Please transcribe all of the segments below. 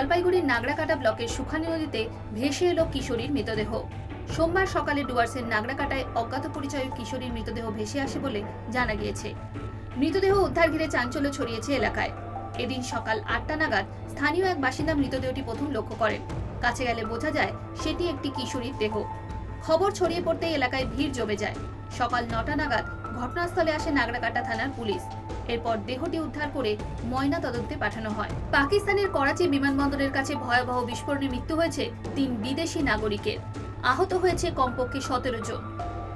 নাগরাকাটা ব্লকের সুখানি নদীতে ভেসে এলো কিশোরীর মৃতদেহ। সোমবার সকালে ডুয়ার্সের নাগরাকাটায় অজ্ঞাত পরিচয় কিশোরীর মৃতদেহ ভেসে আসে বলে জানা গিয়েছে। মৃতদেহ উদ্ধার ঘিরে চাঞ্চল্য ছড়িয়েছে এলাকায়। এদিন সকাল আটটা নাগাদ স্থানীয় এক বাসিন্দা মৃতদেহটি প্রথম লক্ষ্য করেন। কাছে গেলে বোঝা যায় সেটি একটি কিশোরীর দেহ। খবর ছড়িয়ে পড়তেই এলাকায় ভিড় জমে যায়। সকাল নটা নাগাদ ঘটনাস্থলে আসে নাগরাকাটা থানার পুলিশ। এরপর দেহটি উদ্ধার করে ময়না তদন্তে পাঠানো হয়। পাকিস্তানের করাচি বিমানবন্দরের কাছে ভয়াবহ বিস্ফোরণে মৃত্যু হয়েছে তিন বিদেশি নাগরিকের। আহত হয়েছে কমপক্ষে সতেরো জন।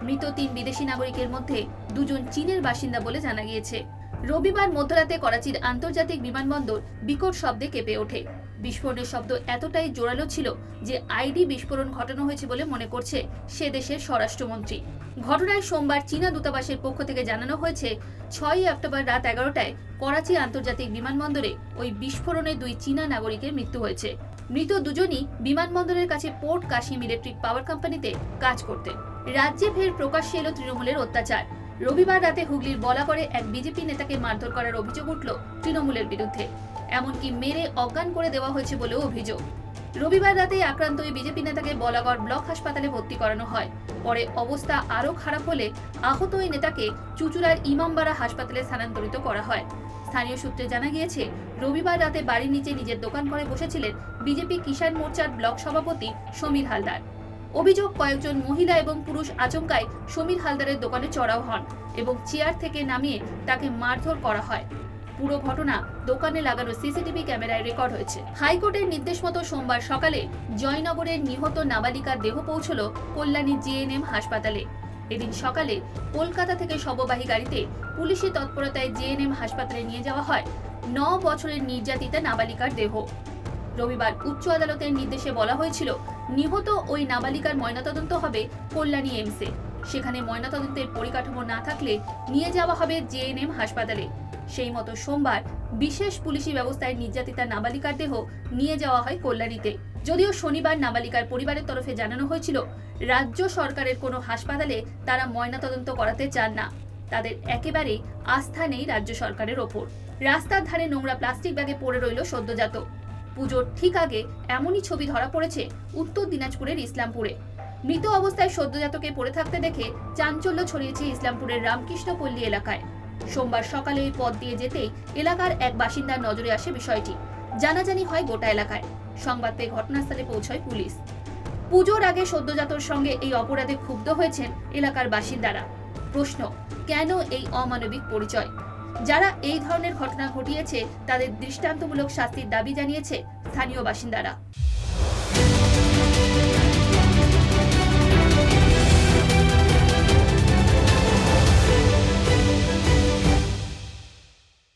মৃত তিন বিদেশি নাগরিকের মধ্যে দুজন চীনের বাসিন্দা বলে জানা গিয়েছে। রবিবার মধ্যরাতে করাচির আন্তর্জাতিক বিমানবন্দর বিকট শব্দে কেঁপে ওঠে। বিস্ফোরণের শব্দ এতটাই জোরালো ছিল যে আইডি বিস্ফোরণ ঘটানো হয়েছে বলে মনে করছে সে দেশের স্বরাষ্ট্রমন্ত্রী। ঘটনায় সোমবার চীনা দূতাবাসের পক্ষ থেকে জানানো হয়েছে, ছয়ই অক্টোবর রাত এগারোটায় করাচি আন্তর্জাতিক বিমানবন্দরে ওই বিস্ফোরণে দুই চীনা নাগরিকের মৃত্যু হয়েছে। মৃত দুজনই বিমানবন্দরের কাছে পোর্ট কাশিম ইলেকট্রিক পাওয়ার কোম্পানিতে কাজ করতেন। রাজ্যে ফের প্রকাশ্যে এলো তৃণমূলের অত্যাচার। রবিবার রাতে হুগলির বলাগড়ে এক বিজেপি নেতাকে মারধর করার অভিযোগ উঠল তৃণমূলের বিরুদ্ধে। এমনকি মেরে অজ্ঞান করে দেওয়া হয়েছে বলেও অভিযোগ। রবিবার রাতে আক্রান্ত ওই বিজেপি নেতাকে বলাগড় ব্লক হাসপাতালে ভর্তি করানো হয়। পরে অবস্থা আরও খারাপ হলে আহত ওই নেতাকে চুচুড়ার ইমামবাড়া হাসপাতালে স্থানান্তরিত করা হয়। স্থানীয় সূত্রে জানা গিয়েছে, রবিবার রাতে বাড়ির নিচে নিজের দোকান ঘরে বসেছিলেন বিজেপি কিষাণ মোর্চার ব্লক সভাপতি সমীর হালদার। অভিযোগ কয়েকজন মহিলা এবং পুরুষ আচমকায় সমীর হালদারের দোকানে চড়াও হন এবং চেয়ার থেকে নামিয়ে তাকে মারধর করা হয়। পুরো ঘটনা দোকানে লাগানো সিসিটিভি ক্যামেরায় রেকর্ড হয়েছে। হাইকোর্টের নির্দেশ মতো সোমবার সকালে জয়নগরের নিহত নাবালিকার দেহ পৌঁছল কল্যাণী জিএনএম হাসপাতালে। এদিন সকালে কলকাতা থেকে শববাহী গাড়িতে পুলিশি তৎপরতায় জেএনএম হাসপাতালে নিয়ে যাওয়া হয় ন বছরের নির্যাতিতা নাবালিকার দেহ। রবিবার উচ্চ আদালতের নির্দেশে বলা হয়েছিল নিহত ওই নাবালিকার ময়নাতদন্ত হবে কল্যাণী এমসে সেখানে ময়নাতদন্তের পরিকাঠামো না থাকলে নিয়ে যাওয়া হবে জেএনএম হাসপাতালে। সেই মতো সোমবার বিশেষ পুলিশি ব্যবস্থায় নির্যাতিতা নাবালিকার দেহ নিয়ে যাওয়া হয় কল্যাণীতে। যদিও শনিবার নাবালিকার পরিবারের তরফে জানানো হয়েছিল, রাজ্য সরকারের কোনো হাসপাতালে তারা ময়নাতদন্ত করাতে চান না। তাদের একেবারেই আস্থা নেই রাজ্য সরকারের ওপর। রাস্তার ধারে নোংরা প্লাস্টিক ব্যাগে পড়ে রইল সদ্যজাত। পুজোর ঠিক আগে এমনই ছবি ধরা পড়েছে উত্তর দিনাজপুরের ইসলামপুরে। মৃত অবস্থায় সদ্যজাতকে পড়ে থাকতে দেখে চাঞ্চল্য ছড়িয়েছে ইসলামপুরের রামকৃষ্ণপল্লী এলাকায়। সোমবার সকালে ওই পথ দিয়ে যেতেই এলাকার এক বাসিন্দার নজরে আসে বিষয়টি। জানাজানি হয় গোটা এলাকায়। সংবাদ পেয়ে ঘটনাস্থলে পৌঁছয় পুলিশ। পুজোর আগে সদ্যজাতর সঙ্গে এই অপরাধে ক্ষুব্ধ হয়েছেন এলাকার বাসিন্দারা। প্রশ্ন, কেন এই অমানবিক পরিচয়? যারা এই ধরনের ঘটনা ঘটিয়েছে তাদের দৃষ্টান্তমূলক শাস্তির দাবি জানিয়েছে স্থানীয় বাসিন্দারা।